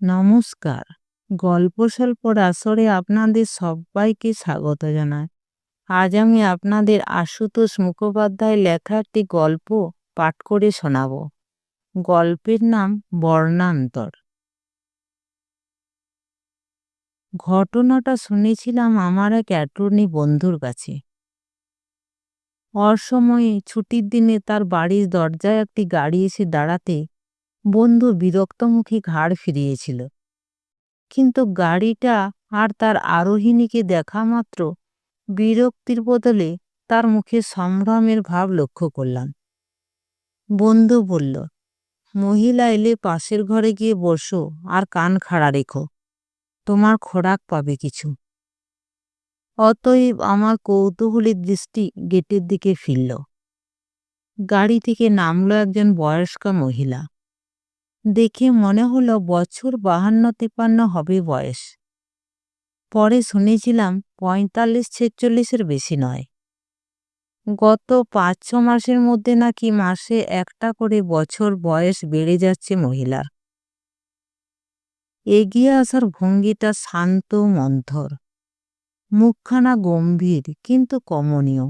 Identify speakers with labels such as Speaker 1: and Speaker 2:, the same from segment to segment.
Speaker 1: নমস্কার। গল্প স্বল্পর আসরে আপনাদের সবাইকে স্বাগত জানাই। আজ আমি আপনাদের আশুতোষ মুখোপাধ্যায় লেখা একটি গল্প পাঠ করে শোনাব। গল্পের নাম বর্ণান্তর। ঘটনাটা শুনেছিলাম আমার এক অ্যাটর্নি বন্ধুর কাছে। অসময়ে ছুটির দিনে তার বাড়ির দরজায় একটি গাড়ি এসে দাঁড়াতে বন্ধু বিরক্তমুখী ঘাড় ফিরিয়েছিল। কিন্তু গাড়িটা আর তার আরোহিণীকে দেখা মাত্র বিরক্তির বদলে তার মুখে সম্ভ্রমের ভাব লক্ষ্য করলাম। বন্ধু বলল, মহিলা এলে পাশের ঘরে গিয়ে বসো আর কান খাড়া রেখো। তোমার খোরাক পাবে কিছু। অতএব আমার কৌতূহলের দৃষ্টি গেটের দিকে ফিরল। গাড়ি থেকে নামলো একজন বয়স্কা মহিলা। দেখে মনে হলো বছর বাহান্ন তিপ্পান্ন হবে বয়স। পরে শুনেছিলাম পঁয়তাল্লিশ ছেচল্লিশের বেশি নয়। গত পাঁচ ছ মাসের মধ্যে নাকি মাসে একটা করে বছর বয়স বেড়ে যাচ্ছে মহিলার। এগিয়ে আসার ভঙ্গিটা শান্ত, মন্থর। মুখখানা গম্ভীর, কিন্তু কমনীয়।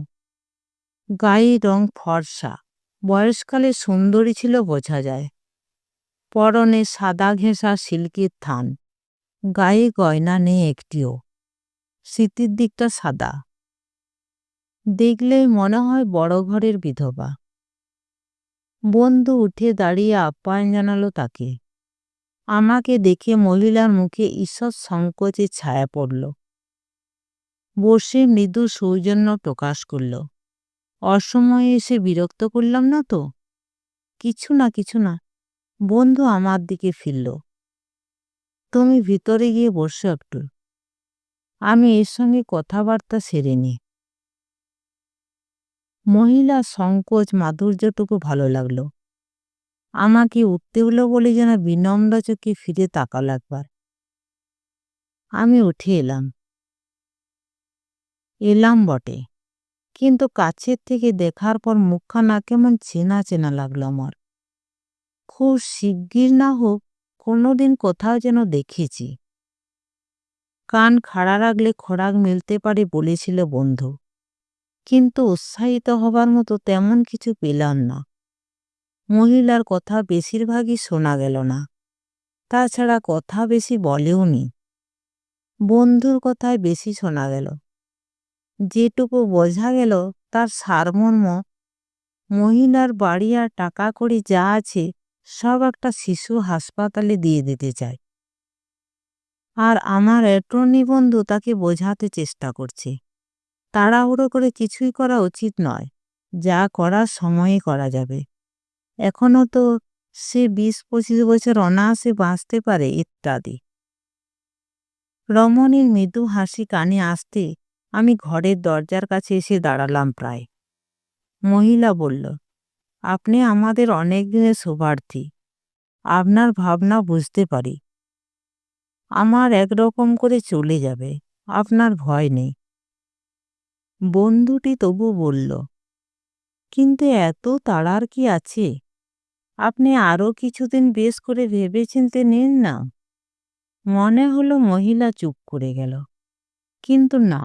Speaker 1: গায়ের রং ফর্সা। বয়সকালে সুন্দরী ছিল, বোঝা যায়। পরনে সাদা ঘেঁষা সিল্কের থান, গায়ে গয়না নেই একটিও, স্মৃতির দিকটা সাদা। দেখলেই মনে হয় বড় ঘরের বিধবা। বন্ধু উঠে দাঁড়িয়ে আপ্যায়ন জানালো তাকে। আমাকে দেখে মহিলার মুখে ঈশ্বর সংকোচে ছায়া পড়ল। বসে মৃদু সৌজন্য প্রকাশ করল, অসময়ে এসে বিরক্ত করলাম না তো? কিছু না কিছু না। বন্ধু আমার দিকে ফিরল। তুমি ভিতরে গিয়ে বসো একটু। আমি এর সঙ্গে কথাবার্তা সেরে নি। মহিলা সংকোচ মাধুর্যটুকু ভালো লাগল। আমাকে উঠতে হলো বলে যেন বিনম্র চোখে ফিরে তাকাল একবার। আমি উঠে এলাম। এলাম বটে। কিন্তু কাছের থেকে দেখার পর মুখখানা কেমন চেনা চেনা লাগল আমার। খুব শিগগির না হোক কোনোদিন কোথাও যেন দেখেছি। কান খাড়া রাখলে খোরাক মিলতে পারে বলেছিল বন্ধু। কিন্তু উৎসাহিত হবার মতো তেমন কিছু পেলাম না। মহিলার কথা বেশিরভাগই শোনা গেল না। তাছাড়া কথা বেশি বলেও নি। বন্ধুর কথায় বেশি শোনা গেল। যেটুকু বোঝা গেল তার সারমর্ম। মহিলার বাড়ি আর টাকা করি যা আছে সব একটা শিশু হাসপাতালে দিয়ে দিতে চায়। আর আমার অ্যাটর্নি বন্ধু তাকে বোঝাতে চেষ্টা করছে। তাড়াহুড়ো করে কিছুই করা উচিত নয়, যা করার সময়ে করা যাবে। এখনও তো সে বিশ পঁচিশ বছর অনায়াসে বাঁচতে পারে ইত্যাদি। রমণীর মৃদু হাসি কানে আসতে আমি ঘরের দরজার কাছে এসে দাঁড়ালাম প্রায়। মহিলা বলল আপনি আমাদের অনেক দিনের শোভার্থী আপনার ভাবনা বুঝতে পারি। আমার একরকম করে চলে যাবে। আপনার ভয় নেই। বন্ধুটি তবু বলল, কিন্তু এত তাড়ার কি আছে? আপনি আরও কিছুদিন বেশ করে ভেবেচিন্তে নিন না? মনে হলো মহিলা চুপ করে গেল। কিন্তু না।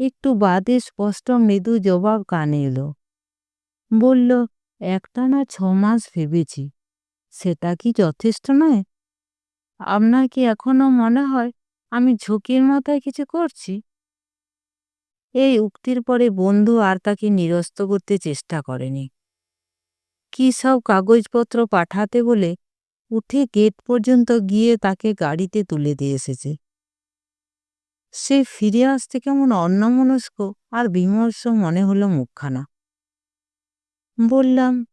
Speaker 1: একটু বাদে স্পষ্ট মৃদু জবাব কানে এলো বলল একটা না ছ মাস ভেবেছি। সেটা কি যথেষ্ট নয়? আপনার কি এখনও মনে হয় আমি ঝুঁকির মাথায় কিছু করছি? এই উক্তির পরে বন্ধু আর তাকে নিরস্ত করতে চেষ্টা করেনি। কি সব কাগজপত্র পাঠাতে বলে উঠে গেট পর্যন্ত গিয়ে তাকে গাড়িতে তুলে দিয়ে এসেছে। সে ফিরে আসতে কেমন অন্যমনস্ক আর বিমর্ষ মনে হলো মুখখানা। বললাম,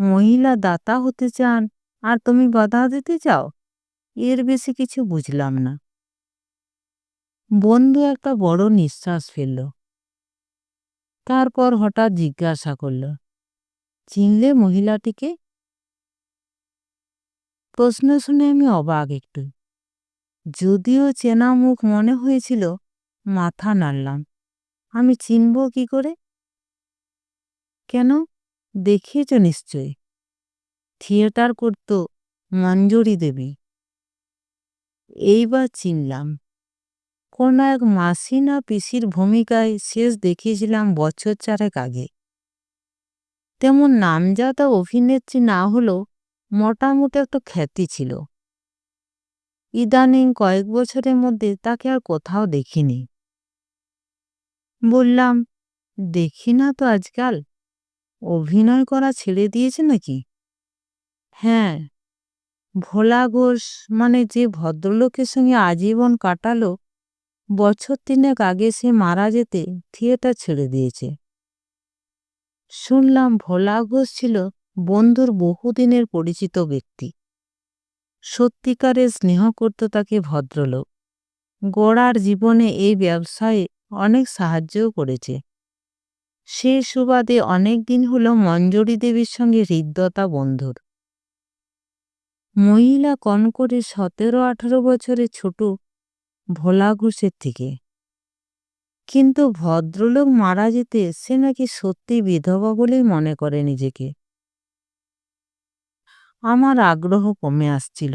Speaker 1: মহিলা দাতা হতে চান, আর তুমি বাধা দিতে চাও? এর বেশি কিছু বুঝলাম না। বন্ধু একটা বড় নিঃশ্বাস ফেলল। তারপর হঠাৎ জিজ্ঞাসা করল, চিনলে মহিলাটিকে? প্রশ্ন শুনে আমি অবাক একটু। যদিও চেনা মুখ মনে হয়েছিল, মাথা নাড়লাম। আমি চিনব কি করে? কেন? দেখিয়েছ নিশ্চয় থিয়েটার করত মঞ্জুরি দেবী। এইবার চিনলাম। কোন এক মাসি না পিসির ভূমিকায় শেষ দেখিয়েছিলাম বছর চারেক আগে। তেমন নামজাদা অভিনেত্রী না হলেও মোটামুটি একটা খ্যাতি ছিল। ইদানিং কয়েক বছরের মধ্যে তাকে আর কোথাও দেখিনি। বললাম, দেখি না তো আজকাল? অভিনয় করা ছেড়ে দিয়েছে নাকি? হ্যাঁ। ভোলা ঘোষ মানে যে ভদ্রলোকের সঙ্গে আজীবন কাটালো, বছর তিনেক আগে সে মারা যেতে থিয়েটার ছেড়ে দিয়েছে। শুনলাম ভোলা ঘোষ ছিল বন্ধুর বহুদিনের পরিচিত ব্যক্তি। সত্যিকারে স্নেহ করত তাকে ভদ্রলোক। গোড়ার জীবনে এই ব্যবসায়ে অনেক সাহায্যও করেছে। সে সুবাদে অনেক দিন হল মঞ্জুরি দেবীর সঙ্গে হৃদ্যতা বন্ধুর। মহিলা কন করে সতেরো আঠারো বছরের ছোট ভোলা ঘোষের থেকে। কিন্তু ভদ্রলোক মারা যেতে সে নাকি সত্যি বিধবা বলেই মনে করে নিজেকে। আমার আগ্রহ কমে আসছিল।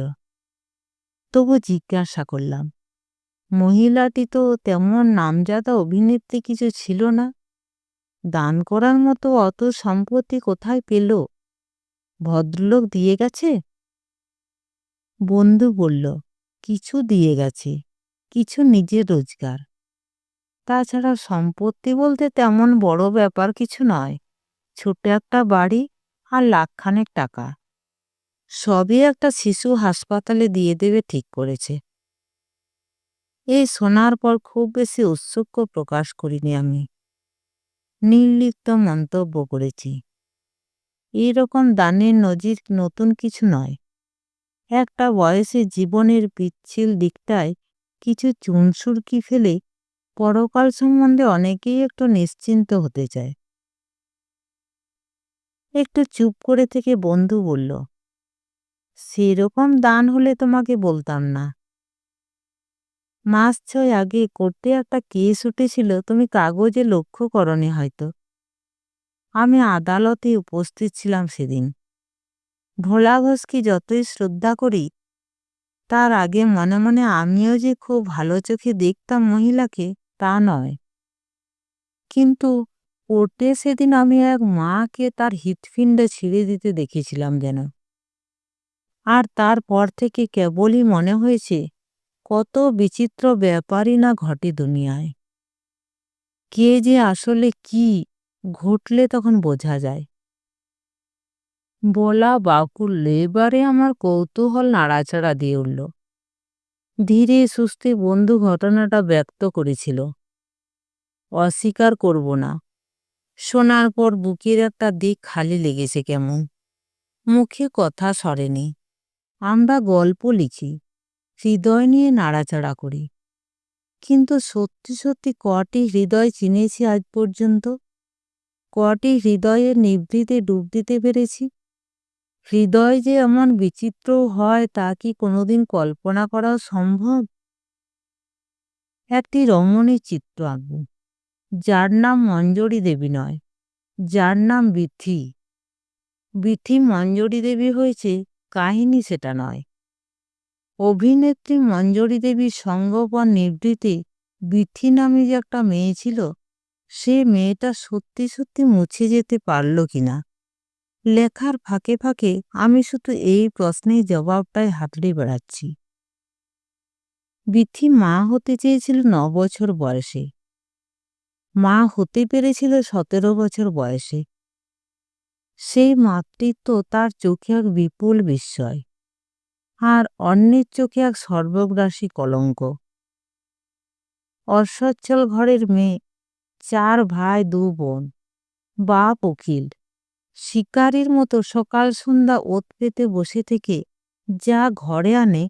Speaker 1: তবু জিজ্ঞাসা করলাম, মহিলাটি তো তেমন নামজাদা অভিনেত্রী কিছু ছিল না? দান করার মতো অত সম্পত্তি কোথায় পেল? ভদ্রলোক দিয়ে গেছে? বন্ধু বলল, কিছু দিয়ে গেছে, কিছু নিজের রোজগার। তাছাড়া সম্পত্তি বলতে তেমন বড় ব্যাপার কিছু নয়। ছোট একটা বাড়ি আর লাখখানেক টাকা। সবই একটা শিশু হাসপাতালে দিয়ে দেবে ঠিক করেছে। এই শোনার পর খুব বেশি উৎসুক্য প্রকাশ করিনি আমি। নির্লিপ্ত মন্তব্য করেছি। এরকম দানের নজির নতুন কিছু নয়। একটা বয়সে জীবনের পিচ্ছিল দিকটায় কিছু চুনসুরকি ফেলে পরকাল সম্বন্ধে অনেকেই একটু নিশ্চিন্ত হতে চায়। একটু চুপ করে থেকে বন্ধু বলল, সেরকম দান হলে তোমাকে বলতাম না। মাস ছয় আগে করতে একটা কেস উঠেছিল, তুমি কাগজে লক্ষ্য করনি হয়তো। আমি আদালতে উপস্থিত ছিলাম সেদিন। ভোলা ঘোষকে যতই শ্রদ্ধা করি, তার আগে মনে মনে আমিও যে খুব ভালো চোখে দেখতাম মহিলাকে, তা নয়। কিন্তু কোর্টে সেদিন আমি এক মাকে তার হৃৎপিণ্ড ছিঁড়ে দিতে দেখেছিলাম যেন। আর তারপর থেকে কেবলই মনে হয়েছে কত বিচিত্র ব্যাপারই না ঘটে দুনিয়ায়। কে যে আসলে কি ঘটলে তখন বোঝা যায়। বলা বাকুল্য এবারে আমার কৌতূহল নাড়াচাড়া দিয়ে উঠল। ধীরে সুস্থে বন্ধু ঘটনাটা ব্যক্ত করেছিল। অস্বীকার করব না। শোনার পর বুকের একটা দিক খালি লেগেছে কেমন। মুখে কথা সরেনি। আমরা গল্প লিখি। হৃদয় নিয়ে নাড়াচাড়া করি। কিন্তু সত্যি সত্যি কটি হৃদয় চিনেছি আজ পর্যন্ত? কটি হৃদয়ের নিভৃতে ডুব দিতে পেরেছি? হৃদয় যে এমন বিচিত্র হয় তা কি কোনোদিন কল্পনা করা সম্ভব? একটি রমণীর চিত্র আঁকব যার নাম মঞ্জরি দেবী নয়, যার নাম বিথি। বিথি মঞ্জরি দেবী হয়েছে, কাহিনী সেটা নয়। অভিনেত্রী মঞ্জরি দেবীর সঙ্গপন নিবৃতে বিথি নামে যে একটা মেয়ে ছিল, সে মেয়েটা সত্যি সত্যি মুছে যেতে পারল কিনা? লেখার ফাঁকে ফাঁকে আমি শুধু এই প্রশ্নের জবাবটাই হাতড়ে বেড়াচ্ছি। বিথি মা হতে চেয়েছিল ন বছর বয়সে। মা হতে পেরেছিল সতেরো বছর বয়সে। সেই মাতৃত্ব তার চোখে এক বিপুল বিস্ময়। আর অন্যের চোখে এক সর্বগ্রাসী কলঙ্ক। অসচ্ছল ঘরের মেয়ে, চার ভাই, দু বোন, বাপ উকিল। শিকারির মতো সকাল সন্ধ্যা ওত পেতে বসে থেকে যা ঘরে আনে,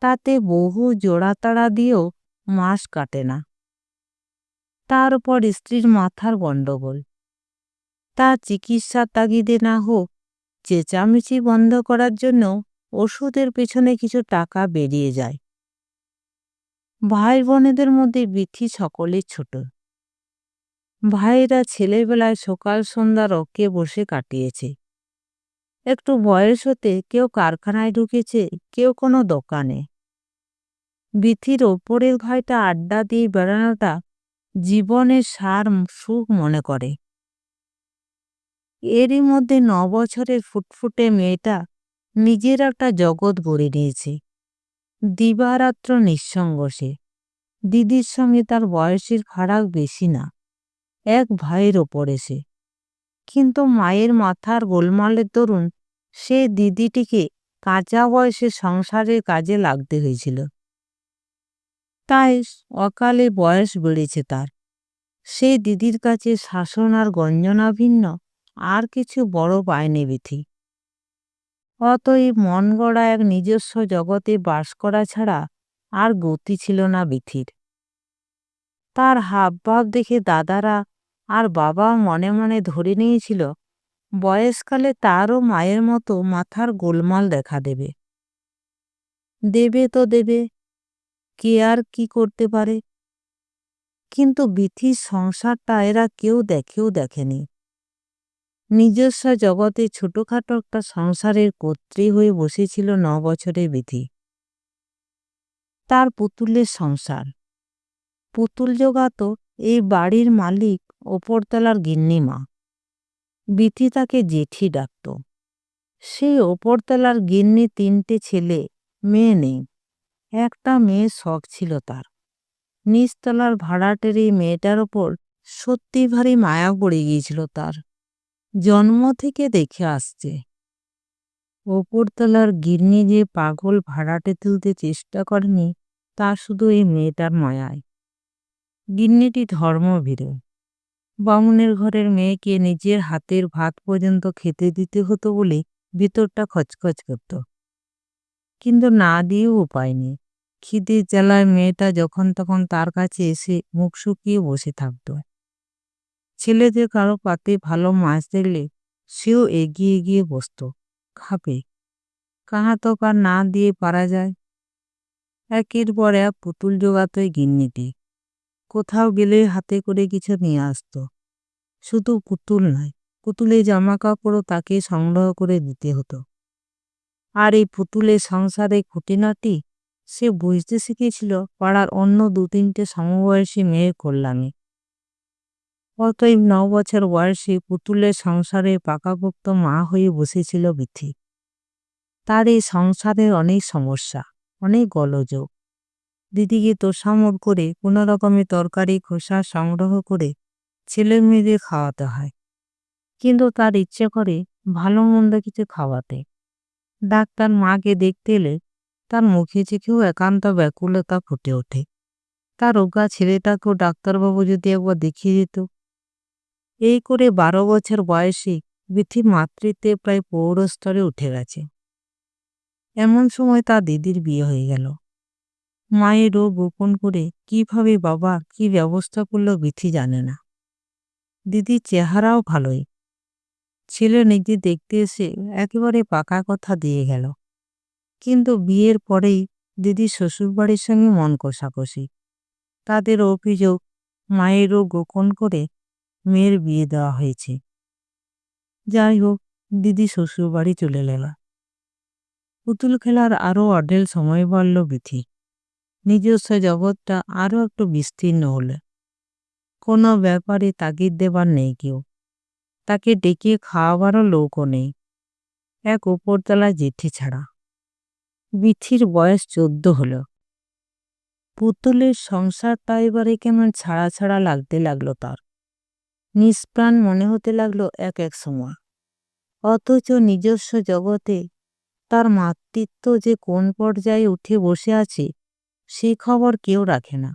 Speaker 1: তাতে বহু জোড়াতাড়া দিয়েও মাস কাটে না। তার উপর স্ত্রীর মাথার গণ্ডগোল। তা চিকিৎসা তাগিদে না হোক, চেঁচামেচি বন্ধ করার জন্য ওষুধের পেছনে কিছু টাকা বেরিয়ে যায়। ভাই বোনেদের মধ্যে বিথি সকলের ছোট। ভাইরা ছেলেবেলায় সকাল সন্ধ্যা রকে বসে কাটিয়েছে। একটু বয়স হতে কেউ কারখানায় ঢুকেছে, কেউ কোনো দোকানে। বিথির ওপরের ঘরটা আড্ডা দিয়ে বেড়ানোটা জীবনের সার সুখ মনে করে। এরই মধ্যে ন বছরের ফুটফুটে মেয়েটা নিজের একটা জগৎ গড়ে নিয়েছে। দিবারাত্র নিঃসঙ্গ সে দিদির সঙ্গে তার বয়সের ফারাক বেশি না। এক ভাইয়ের ওপরে সে। কিন্তু মায়ের মাথার গোলমালের দরুন সে দিদিটিকে কাঁচা বয়সে সংসারের কাজে লাগতে হয়েছিল। তাই অকালে বয়স বেড়েছে তার। সে দিদির কাছে শাসন আর গঞ্জনা ভিন্ন, আর কিছু বড় পায়নি বিথি। অতএব মন গড়া এক নিজস্ব জগতে বাস করা ছাড়া আর গতি ছিল না বিথির। তার হাবভাব দেখে দাদারা আর বাবা মনে মনে ধরে নিয়েছিল, বয়সকালে তারও মায়ের মতো মাথার গোলমাল দেখা দেবে। দেবে তো দেবে, কে আর কি করতে পারে? কিন্তু বিথির সংসারটা এরা কেউ দেখেও দেখেনি। নিজস্ব জগতে ছোটখাটো একটা সংসারের কর্ত্রী হয়ে বসেছিল ন বছরের বিধি। তার পুতুলের সংসার। পুতুল জোগাত এই বাড়ির মালিক ওপরতলার গিন্নিমা। বিথি তাকে জেঠি ডাকত। সেই ওপরতলার গিন্নি তিনটে ছেলে, মেয়ে নেই। একটা মেয়ে শখ ছিল তার। নিচতলার ভাড়াটের এই মেয়েটার ওপর সত্যি ভারী মায়া পড়ে গিয়েছিল তার। জন্ম থেকে দেখে আসছে। ওপরতলার গিন্নি যে পাগল ভাড়াটে তুলতে চেষ্টা করেনি, তা শুধু এই মেয়েটার মায়ায়। গিন্নিটি ধর্মভীরু। বামুনের ঘরের মেয়েকে নিজের হাতের ভাত পর্যন্ত খেতে দিতে হতো বলে ভিতরটা খচখচ করত। কিন্তু না দিয়েও উপায় নেই। খিদের জ্বালায় মেয়েটা যখন তখন তার কাছে এসে মুখ শুকিয়ে বসে থাকত। ছেলেদের কারও পাতে ভালো মাছ দেখলে সেও এগিয়ে গিয়ে বসত। খাবে। কাহা তো কার না দিয়ে পারা যায়। একের পর এক পুতুল জোগাত গিন্নিটি। কোথাও গেলে হাতে করে কিছু নিয়ে আসতো। শুধু পুতুল নয় পুতুলে জামা কাপড়ও তাকে সংগ্রহ করে দিতে হতো। আর এই পুতুলের সংসারে খুঁটিনাটি সে বুঝতে শিখেছিল, পাড়ার অন্য দু তিনটে সমবয়সী মেয়ের কল্যাণে। অতএব ন বছর বয়সে পুতুলের সংসারে পাকাপোক্ত মা হয়ে বসেছিল বিথি। তার এই সংসারের অনেক সমস্যা, অনেক গলযোগ। দিদিকে তোষামোড় করে কোনো রকমের তরকারি, খোসা সংগ্রহ করে ছেলে মেয়েদের খাওয়াতে হয়। কিন্তু তার ইচ্ছে করে ভালো মন্দ কিছু খাওয়াতে। ডাক্তার মাকে দেখতে এলে তার মুখে চেখেও একান্ত ব্যাকুলতা ফুটে ওঠে। তার রোগা ছেলেটাকেও ডাক্তারবাবু যদি একবার দেখিয়ে দিত এই করে বারো বছর বয়সে বিথি মাতৃত্বে প্রায় পৌরস্তরে উঠে গেছে। এমন সময় তার দিদির বিয়ে হয়ে গেল। মায়ের রোগ গোপন করে কীভাবে বাবা কি ব্যবস্থা করল বিথি জানে না। দিদির চেহারাও ভালোই। ছেলে নিজে দেখতে এসে একেবারে পাকা কথা দিয়ে গেল। কিন্তু বিয়ের পরেই দিদি শ্বশুরবাড়ির সঙ্গে মন কষাকষি। তাদের অভিযোগ মায়েরও গোপন করে মেয়ের বিয়ে দেওয়া হয়েছে। যাই হোক দিদি শ্বশুরবাড়ি চলে গেল। পুতুল খেলার আরও অডেল সময় বাড়ল বিথি। নিজস্ব জগৎটা আরও একটু বিস্তীর্ণ হলে। কোনো ব্যাপারে তাগিদ দেবার নেই কেউ। তাকে ডেকে খাওয়াবারও লোকও নেই। এক উপরতলা জেঠি ছাড়া। বিথির বয়স চোদ্দ হলো। পুতুলের সংসারটা এবারে কেমন ছাড়া ছাড়া লাগতে লাগল তার। নিষ্প্রাণ মনে হতে লাগল এক এক সময়। অথচ নিজস্ব জগতে তার মাতৃত্ব যে কোন পর্যায়ে উঠে বসে আছে, সে খবর কেউ রাখে না।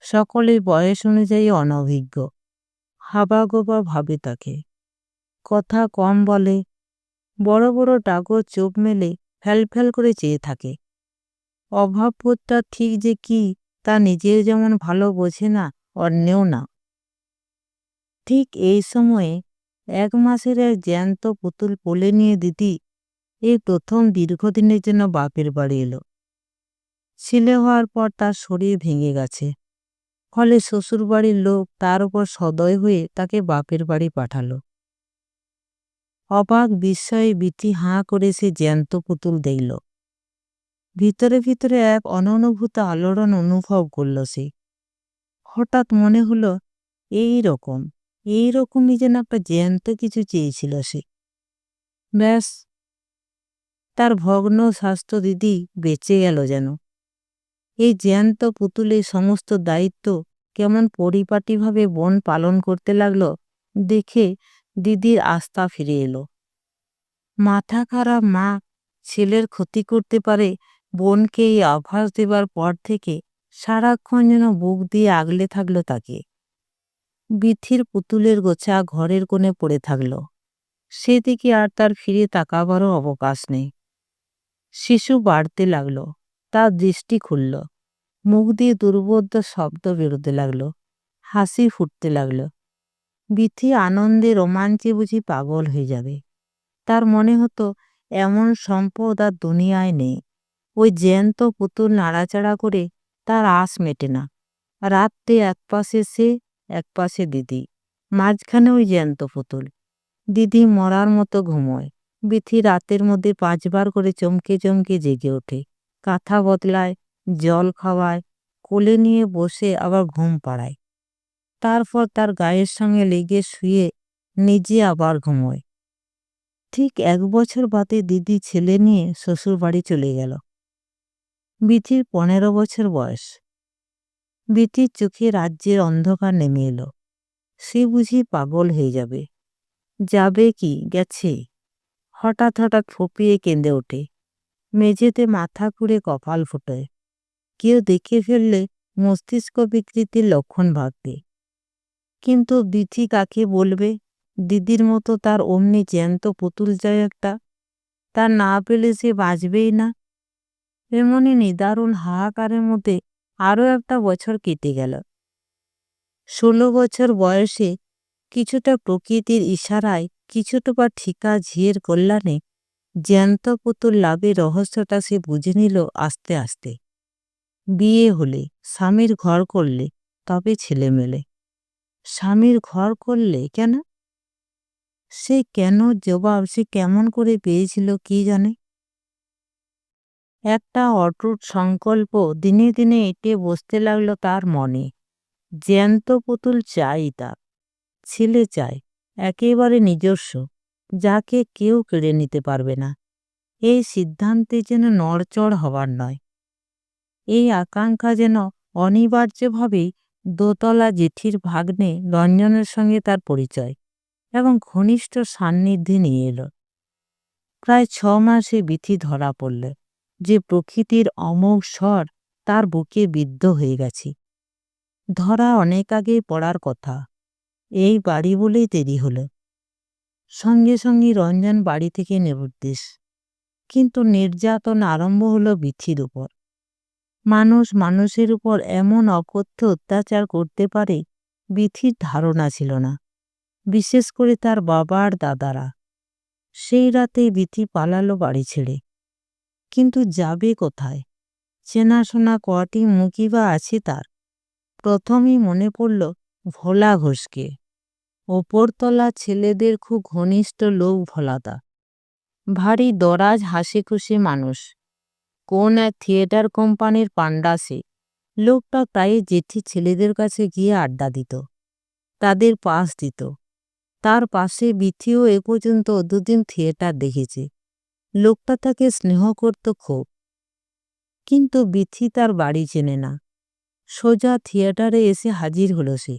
Speaker 1: সকলে বয়স অনুযায়ী অনভিজ্ঞ, হাবাগোবা ভাবে তাকে। কথা কম বলে, বড় বড় ডাগর চোখ মেলে ফ্যাল করে চেয়ে থাকে। অভাববোধটা ঠিক যে কি তা নিজেও যেমন ভালো বোঝে না, অন্যেও না। ঠিক এই সময়ে এক মাসের এক জ্যান্ত পুতুল পোলে নিয়ে দিদি এই প্রথম দীর্ঘদিনের জন্য বাপের বাড়ি এলো। ছেলে হওয়ার পর তার শরীর ভেঙে গেছে। ফলে শ্বশুরবাড়ির লোক তার উপর সদয় হয়ে তাকে বাপের বাড়ি পাঠালো। অবাক বিস্ময়ে বিথি হাঁ করে সে জ্যান্ত পুতুল দেখল। ভিতরে ভিতরে এক অননুভূত আলোড়ন অনুভব করল সে। হঠাৎ মনে হলো, এই রকম। এই রকমই যেন একটা জ্যান্ত কিছু চেয়েছিল সে। ব্যাস, তার ভগ্ন স্বাস্থ্য দিদি বেঁচে গেল যেন। এই জ্যান্ত পুতুলের সমস্ত দায়িত্ব কেমন পরিপাটিভাবে বন পালন করতে লাগল দেখে দিদির আস্থা ফিরে এলো। মাথা খারাপ মা, ছেলের ক্ষতি করতে পারে বোনকে এই আভাস দেবার পর থেকে সারাক্ষণ যেন বুক দিয়ে আগলে থাকল তাকে। বিথির পুতুলের গোছা ঘরের কোণে পড়ে থাকল। সেদিকে আর তার ফিরে তাকাবারও অবকাশ নেই। শিশু বাড়তে লাগল তার দৃষ্টি খুলল। মুখ দিয়ে দুর্বোধ্য শব্দ বেরোতে লাগল, হাসি ফুটতে লাগল। বিথি আনন্দে রোমাঞ্চে বুঝি পাগল হয়ে যাবে। তার মনে হতো, এমন সম্পদ আর দুনিয়ায় নেই। ওই জ্যান্ত পুতুল নাড়াচাড়া করে তার আশ মেটে না। রাত্রে একপাশে সে এক পাশে দিদি। মাঝখানে ওই জ্যান্ত পুতুল। দিদি মরার মতো ঘুমোয়। বিথি রাতের মধ্যে পাঁচবার করে চমকে চমকে জেগে ওঠে। কাঁথা বদলায়, জল খাওয়ায়, কোলে নিয়ে বসে আবার ঘুম পাড়ায়। তারপর তার গায়ের সঙ্গে লেগে শুয়ে নিজে আবার ঘুমোয়। ঠিক এক বছর বাদে দিদি ছেলে নিয়ে শ্বশুর বাড়ি চলে গেল। বিথির পনেরো বছর বয়স। বিথির চোখে রাজ্যের অন্ধকার নেমে এলো। সে বুঝি পাগল হয়ে যাবে। যাবে কি? গেছে। হঠাৎ হঠাৎ ফপিয়ে কেঁদে ওঠে। মেঝেতে মাথা কুড়ে কপাল ফোটায় কেউ দেখে ফেললে মস্তিষ্ক বিকৃতির লক্ষণ ভাববে। কিন্তু বিথি কাকে বলবে? দিদির মতো তার অমনি জ্যান্ত পুতুল যায় একটা। তা না পেলে সে বাঁচবেই না। এমনই নিদারুণ হাহাকারের মধ্যে আরও একটা বছর কেটে গেল। ষোলো বছর বয়সে কিছুটা প্রকৃতির ইশারায় কিছুটা বা ঠিকা ঝিয়ের কল্যাণে জ্যান্ত পুতুল লাভের রহস্যটা সে বুঝে নিল আস্তে আস্তে। বিয়ে হলে, স্বামীর ঘর করলে, তবে ছেলে মেলে স্বামীর ঘর করলে কেন? সে কেন জবাব, সে কেমন করে পেয়েছিল কি জানে? একটা অটুট সংকল্প দিনে দিনে এঁটে বসতে লাগল তার মনে। জ্যান্ত পুতুল চাই তার। ছেলে চায় একেবারে নিজস্ব, যাকে কেউ কেড়ে নিতে পারবে না। এই সিদ্ধান্তে যেন নড়চড় হবার নয়। এই আকাঙ্ক্ষা যেন অনিবার্যভাবেই দোতলা জেঠির ভাগ্নে রঞ্জনের সঙ্গে তার পরিচয় এবং ঘনিষ্ঠ সান্নিধ্যে নিয়ে এলো। প্রায় ছ মাসে বিথি ধরা পড়ল। যে প্রকৃতির অমোঘ স্বর তার বুকে বিদ্ধ হয়ে গেছে। ধরা অনেক আগেই পড়ার কথা। এই বাড়ি বলেই দেরি হল। সঙ্গে সঙ্গে রঞ্জন বাড়ি থেকে নিরুদ্দেশ কিন্তু নির্যাতন আরম্ভ হলো বিথির উপর। মানুষ মানুষের উপর এমন অকথ্য অত্যাচার করতে পারে বিথির ধারণা ছিল না। বিশেষ করে তার বাবার দাদারা। সেই রাতে বিথি পালালো বাড়ি ছেড়ে। কিন্তু যাবে কোথায়? চেনাশোনা কটি মুখই বা আছে তার? প্রথমেই মনে পড়ল ভোলা ঘোষকে। ওপরতলা ছেলেদের খুব ঘনিষ্ঠ লোক ভোলাতা ভারী দরাজ হাসি খুশি মানুষ। কোন এক থিয়েটার কোম্পানির পাণ্ডা সে। লোকটা প্রায় জেঠি ছেলেদের কাছে গিয়ে আড্ডা দিত। তাদের পাশ দিত। তার পাশে বিথিও এ পর্যন্ত দুদিন থিয়েটার দেখেছে। লোকটা তাকে স্নেহ করত খুব। কিন্তু বিথি তার বাড়ি চেনে না। সোজা থিয়েটারে এসে হাজির হলো সে।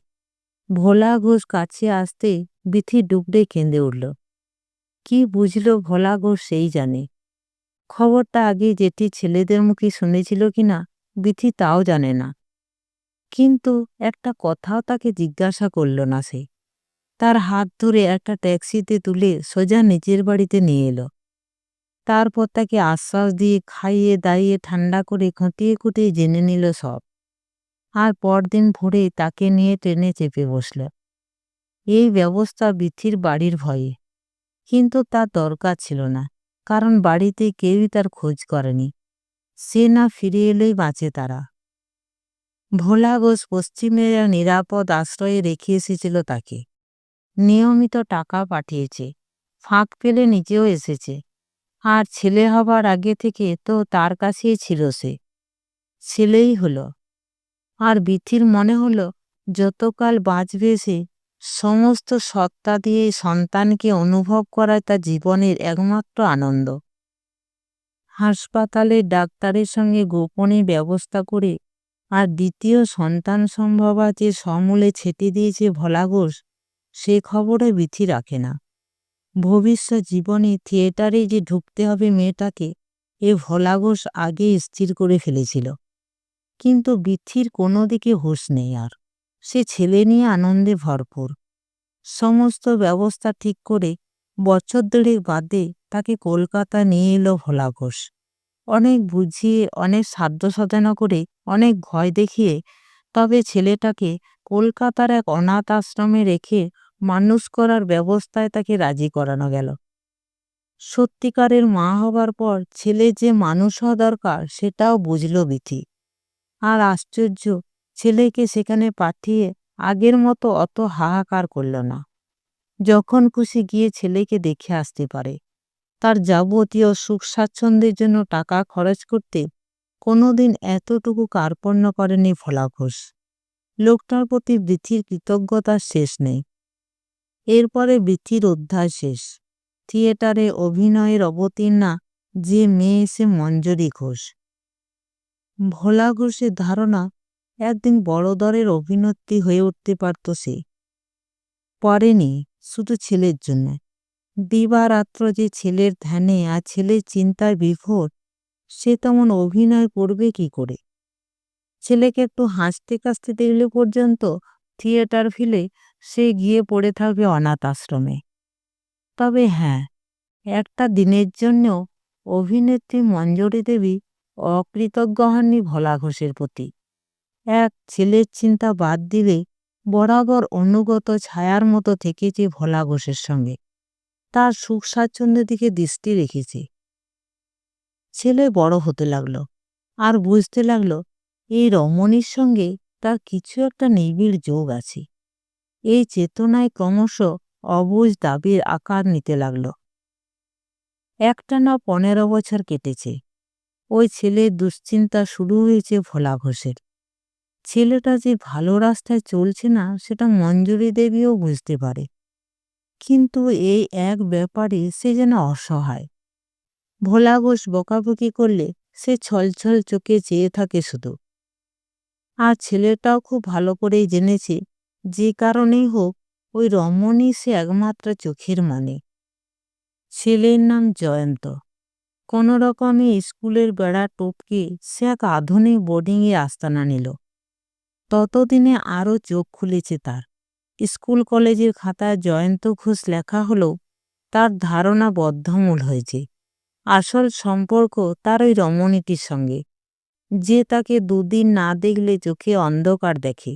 Speaker 1: ভোলা ঘোষ কাছে আসতে বিথি ডুবড়ে কেঁদে উঠল। কি বুঝল ভোলা ঘোষ সেই জানে। খবরটা আগে যেটি ছেলেদের মুখে শুনেছিল কিনা বিথি তাও জানে না। কিন্তু একটা কথাও তাকে জিজ্ঞাসা করল না সে। তার হাত ধরে একটা ট্যাক্সিতে তুলে সোজা নিজের বাড়িতে নিয়ে এলো। তারপর তাকে আশ্বাস দিয়ে খাইয়ে দাইয়ে ঠান্ডা করে খুঁটিয়ে খুঁটিয়ে জেনে নিল সব। আর পরদিন ভোরে তাকে নিয়ে ট্রেনে চেপে বসল। এই ব্যবস্থা বিথির বাড়ির ভয়ে। কিন্তু তার দরকার ছিল না, কারণ বাড়িতে কেউই তার খোঁজ করেনি। সে না ফিরে এলেই বাঁচে তারা। ভোলা ঘোষ পশ্চিমের নিরাপদ আশ্রয়ে রেখে এসেছিল তাকে। নিয়মিত টাকা পাঠিয়েছে। ফাঁক পেলে নিজেও এসেছে। আর ছেলে হবার আগে থেকে তো তার কাছেই ছিল সে। ছেলেই হলো। আর বিথির মনে হলো, যতকাল বাঁচবে সে, সমস্ত সত্তা দিয়ে সন্তানকে অনুভব করায় তার জীবনের একমাত্র আনন্দ। হাসপাতালে ডাক্তারের সঙ্গে গোপনে ব্যবস্থা করে আর দ্বিতীয় সন্তান সম্ভবা যে সমূলে ছেটে দিয়েছে ভোলা ঘোষ, সে খবরে বিথি রাখে না। ভবিষ্যৎ জীবনে থিয়েটারে যে ঢুকতে হবে মেয়েটাকে, এ ভোলা ঘোষ আগে স্থির করে ফেলেছিল। কিন্তু বিথির কোনো দিকে হুঁশ নেই আর। সে ছেলে নিয়ে আনন্দে ভরপুর। সমস্ত ব্যবস্থা ঠিক করে বছর দেড়েক বাদে তাকে কলকাতা নিয়ে এলো ভোলা ঘোষ অনেক বুঝিয়ে, অনেক সাধ্য সাধনা করে, অনেক ভয় দেখিয়ে তবে ছেলেটাকে কলকাতার এক অনাথ আশ্রমে রেখে মানুষ করার ব্যবস্থায় তাকে রাজি করানো গেল। সত্যিকারের মা হবার পর ছেলে যে মানুষ হওয়া দরকার সেটাও বুঝল বিথি। আর আশ্চর্য, ছেলেকে সেখানে পাঠিয়ে আগের মতো অত হাহাকার করল না। যখন খুশি গিয়ে ছেলেকে দেখে আসতে পারে। তার যাবতীয় সুখ স্বাচ্ছন্দ্যের জন্য টাকা খরচ করতে কোনোদিন এতটুকু কার্পণ্য করেনি ভোলা ঘোষ। লোকটার প্রতি বৃথির কৃতজ্ঞতার শেষ নেই। এরপরে বৃথির অধ্যায় শেষ। থিয়েটারে অভিনয়ের অবতীর্ণা যে মেয়ে এসে মঞ্জরি ঘোষ। ভোলা ঘোষের ধারণা, একদিন বড় দরের অভিনেত্রী হয়ে উঠতে পারত সে। পড়েনি শুধু ছেলের জন্য। দিবারাত্র যে ছেলের ধ্যানে আর ছেলের চিন্তায় বিভোর, সে তেমন অভিনয় করবে কি করে? ছেলেকে একটু হাসতে কাশতে দেখলে পর্যন্ত থিয়েটার ফিলে সে গিয়ে পড়ে থাকবে অনাথ আশ্রমে। তবে হ্যাঁ একটা দিনের জন্য অভিনেত্রী মঞ্জরি দেবী অকৃতজ্ঞ হননি ভোলা ঘোষের প্রতি। এক ছেলের চিন্তা বাদ দিলে বরাবর অনুগত ছায়ার মতো থেকেছে ভোলা ঘোষের সঙ্গে। তার সুখ স্বাচ্ছন্দ্যের দিকে দৃষ্টি রেখেছে। ছেলে বড় হতে লাগল আর বুঝতে লাগল এই রমণীর সঙ্গে তার কিছু একটা নিবিড় যোগ আছে। এই চেতনায় ক্রমশ অবুজ দাবির আকার নিতে লাগল। একটানা পনেরো বছর কেটেছে। ওই ছেলের দুশ্চিন্তা শুরু হয়েছে ভোলা ঘোষের। ছেলেটা যে ভালো রাস্তায় চলছে না, সেটা মঞ্জুরি দেবীও বুঝতে পারে। কিন্তু এই এক ব্যাপারে সে যেন অসহায়। ভোলা ঘোষ বকাবকি করলে সে ছলছল চোখে চেয়ে থাকে শুধু। আর ছেলেটাও খুব ভালো করেই জেনেছে যে কারণেই হোক, ওই রমণী সে একমাত্র চোখের মানে। ছেলের নাম জয়ন্ত। কোনো রকমে স্কুলের বেড়া টপকে সে এক আধুনিক বোর্ডিংয়ে আস্তানা নিল। ততদিনে আরও চোখ খুলেছে তার। স্কুল কলেজের খাতায় জয়ন্ত ঘোষ লেখা হলেও তার ধারণা বদ্ধমূল হয়েছে। আসল সম্পর্ক তার ওই রমণীটির সঙ্গে। যে তাকে দুদিন না দেখলে চোখে অন্ধকার দেখে।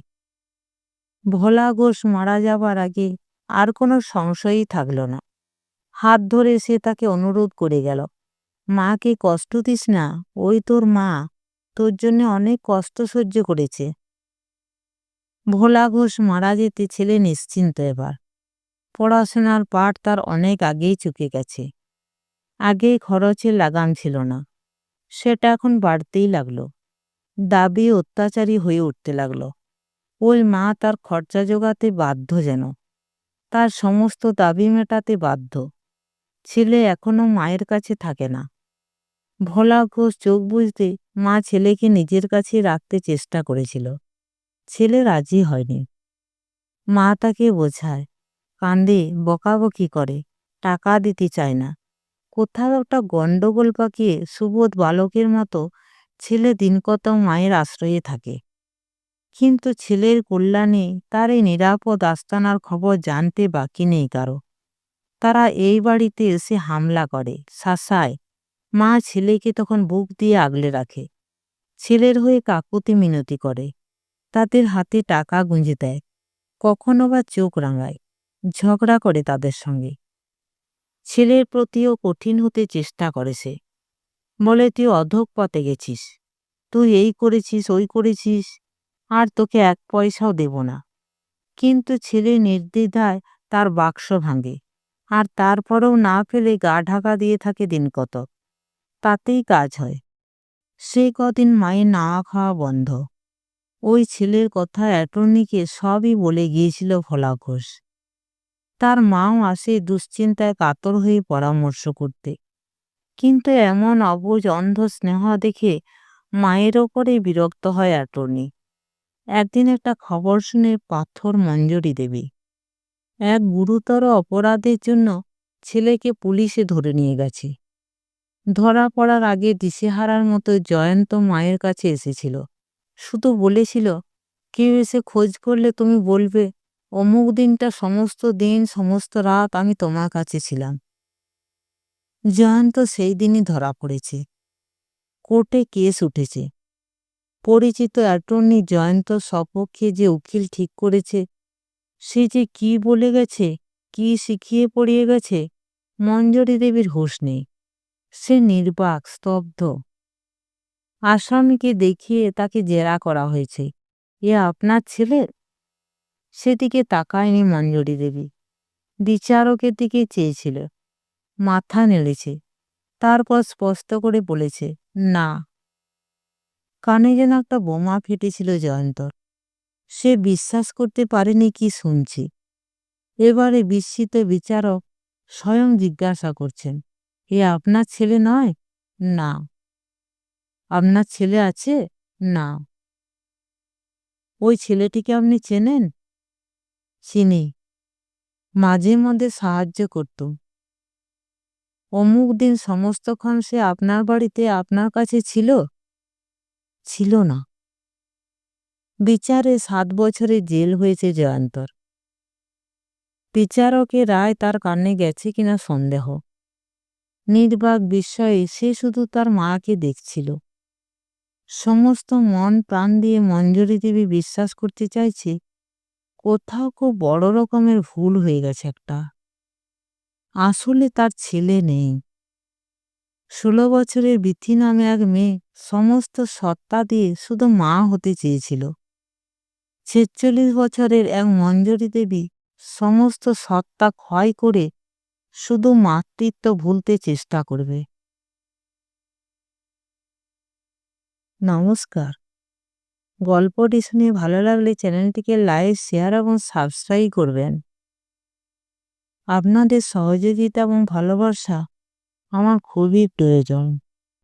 Speaker 1: ভোলা ঘোষ মারা যাবার আগে আর কোনো সংশয়ই থাকল না। হাত ধরে সে তাকে অনুরোধ করে গেল মাকে কষ্ট দিস না? ওই তোর মা, তোর জন্য অনেক কষ্ট সহ্য করেছে। ভোলা ঘোষ মারা যেতে ছেলে নিশ্চিন্ত এবার। পড়াশোনার পাঠ তার অনেক আগেই চুকে গেছে। আগে খরচে লাগাম ছিল না, সেটা এখন বাড়তেই লাগল। দাবি অত্যাচারী হয়ে উঠতে লাগল। ওই মা তার খরচা জোগাতে বাধ্য যেন। তার সমস্ত দাবি মেটাতে বাধ্য। ছেলে এখনও মায়ের কাছে থাকে না। ভোলা ঘোষ চোখ বুঝতে মা ছেলেকে নিজের কাছে রাখতে চেষ্টা করেছিল। ছেলে রাজি হয়নি। মা তাকে বোঝায়, কান্দে, বকাবকি করে, টাকা দিতে চায় না। কোথাও একটা গণ্ডগোল পাকিয়ে সুবোধ বালকের মতো ছেলে দিনকত মায়ের আশ্রয়ে থাকে। কিন্তু ছেলের কল্যাণে তার এই নিরাপদ আস্তানার খবর জানতে বাকি নেই কারও। তারা এই বাড়িতে এসে হামলা করে, শাসায়। মা ছেলেকে তখন বুক দিয়ে আগলে রাখে। ছেলের হয়ে কাকুতি মিনতি করে। তাদের হাতে টাকা গুঁজে দেয়। কখনো বা চোখ রাঙায়। ঝগড়া করে তাদের সঙ্গে। ছেলের প্রতিও কঠিন হতে চেষ্টা করে সে। বলে, তুই অধক পথে গেছিস। তুই এই করেছিস, ওই করেছিস। আর তোকে এক পয়সাও দেব না। কিন্তু ছেলে নির্দ্বিধায় তার বাক্স ভাঙে আর তারপরেও না ফেলে গা ঢাকা দিয়ে থাকে দিন কতক। তাতেই কাজ হয়। সে কদিন মায়ের না খাওয়া বন্ধ। ওই ছেলের কথা অ্যাটর্নিকে সবই বলে গিয়েছিল ভোলা ঘোষ তার মাও আসে দুশ্চিন্তায় কাতর হয়ে পরামর্শ করতে। কিন্তু এমন অবুজ অন্ধ স্নেহ দেখে মায়ের ওপরে বিরক্ত হয় অ্যাটর্নি। একদিন একটা খবর শুনে পাথর মঞ্জুরি দেবী। এক গুরুতর অপরাধের জন্য ছেলেকে পুলিশে ধরে নিয়ে গেছে। ধরা পড়ার আগে দিশেহারার মতো জয়ন্ত মায়ের কাছে এসেছিল। শুধু বলেছিল, কেউ এসে খোঁজ করলে তুমি বলবে, অমুক দিনটা সমস্ত দিন, সমস্ত রাত আমি তোমার কাছে ছিলাম। জয়ন্ত সেই দিনই ধরা পড়েছে। কোর্টে কেস উঠেছে। পরিচিত অ্যাটর্নি জয়ন্ত সপক্ষে যে উকিল ঠিক করেছে, সে যে কি বলে গেছে, কি শিখিয়ে পড়িয়ে গেছে, মঞ্জরি দেবীর হুঁশ নেই। সে নির্বাক, স্তব্ধ। আসামিকে দেখিয়ে তাকে জেরা করা হয়েছে। এ আপনার ছেলে? সেদিকে তাকায়নি মঞ্জরি দেবী। বিচারকের দিকে চেয়েছিল। মাথা নেড়েছে। তারপর স্পষ্ট করে বলেছে, না। কানে যেন একটা বোমা ফেটেছিল জয়ন্তর। সে বিশ্বাস করতে পারেনি কি শুনছি। এবারে বিস্মিত বিচারক স্বয়ং জিজ্ঞাসা করছেন, এ আপনার ছেলে নয়? না। আপনার ছেলে আছে? না। ওই ছেলেটিকে আপনি চেনেন? চিনি। মাঝে মধ্যে সাহায্য করত। অমুক দিন সমস্তক্ষণ সে আপনার বাড়িতে আপনার কাছে ছিল? ছিল না। বিচারে সাত বছরে জেল হয়েছে জয়ন্তর। বিচারকের রায় তার কানে গেছে কিনা সন্দেহ। নির্বাক বিস্ময়ে সে শুধু তার মাকে দেখছিল। সমস্ত মন প্রাণ দিয়ে মঞ্জুরি দেবী বিশ্বাস করতে চাইছে, কোথাও খুব বড় রকমের ভুল হয়ে গেছে একটা। আসলে তার ছেলে নেই। ষোলো বছরের বিথি নামে এক মেয়ে সমস্ত সত্তা দিয়ে শুধু মা হতে চেয়েছিল। ছেচল্লিশ বছরের এক মঞ্জরি দেবী সমস্ত সত্তা ক্ষয় করে শুধু মাতৃত্ব ভুলতে চেষ্টা করবে। নমস্কার। গল্পটি শুনে ভালো লাগলে চ্যানেলটিকে লাইক, শেয়ার এবং সাবস্ক্রাইব করবেন। আপনাদের সহযোগিতা এবং ভালোবাসা আমার খুবই প্রয়োজন।